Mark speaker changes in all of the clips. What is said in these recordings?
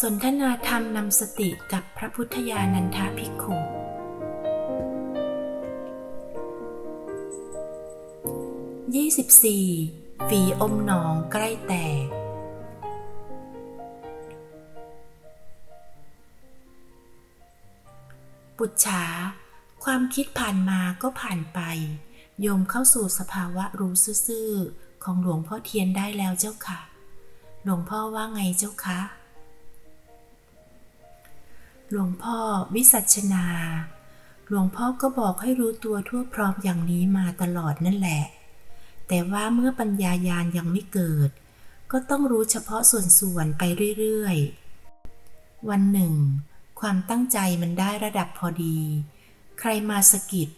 Speaker 1: สนทนาธรรมนำสติกับพระพุทธญาณันทภิกขุ 24. ฝีอมหนองใกล้แตก ปุจฉา ความคิดผ่านมาก็ผ่านไป โยมเข้าสู่สภาวะรู้ซื่อของหลวงพ่อเทียนได้แล้วเจ้าค่ะ หลวงพ่อว่าไงเจ้าคะ หลวงพ่อวิสัชนา หลวงพ่อก็บอกให้รู้ตัวทั่วพร้อมอย่างนี้มาตลอดนั่นแหละ แต่ว่าเมื่อปัญญายาณยังไม่เกิด ก็ต้องรู้เฉพาะส่วนๆไปเรื่อยๆ วันหนึ่ง ความตั้งใจมันได้ระดับพอดี ใครมาสกิด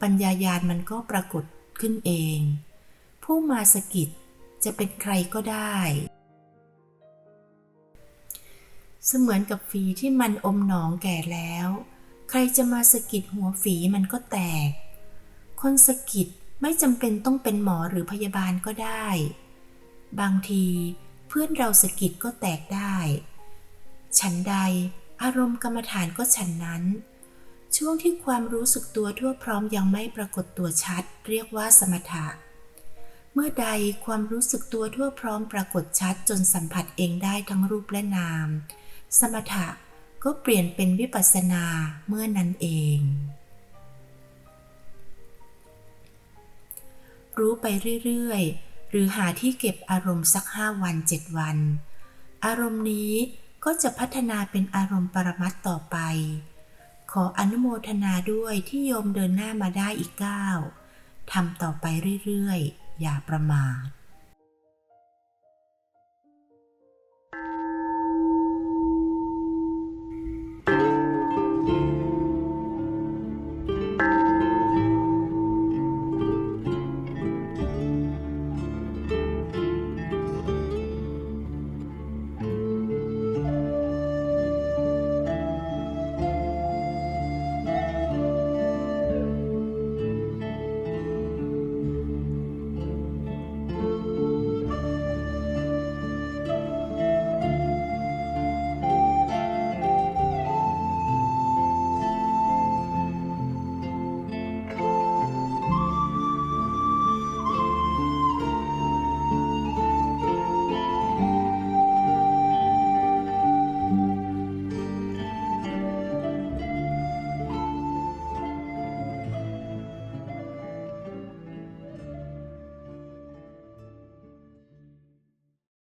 Speaker 1: ปัญญายาณมันก็ปรากฏขึ้นเอง ผู้มาสกิดจะเป็นใครก็ได้ เสมือนกับฝีที่มันอมหนองแก่แล้ว ใครจะมาสกิดหัวฝีมันก็แตก คนสกิดไม่จำเป็นต้องเป็นหมอหรือพยาบาลก็ได้ บางทีเพื่อนเราสกิดก็แตกได้ ฉันใดอารมณ์กรรมฐานก็ฉันนั้น ช่วงที่ความรู้สึกตัวทั่วพร้อมยังไม่ปรากฏตัวชัด เรียกว่าสมถะ เมื่อใดความรู้สึกตัวทั่วพร้อมปรากฏชัดจนสัมผัสเองได้ทั้งรูปและนาม สมถะก็เปลี่ยนเป็นวิปัสสนาเมื่อนั้นเอง รู้ไปเรื่อยๆ หรือหาที่เก็บอารมณ์สักห้าวันเจ็ดวัน อารมณ์นี้ก็จะพัฒนาเป็นอารมณ์ปรมัตถ์ต่อไป ขออนุโมทนาด้วยที่โยมเดินหน้ามาได้อีกก้าวทำต่อไปเรื่อยๆ อย่าประมาท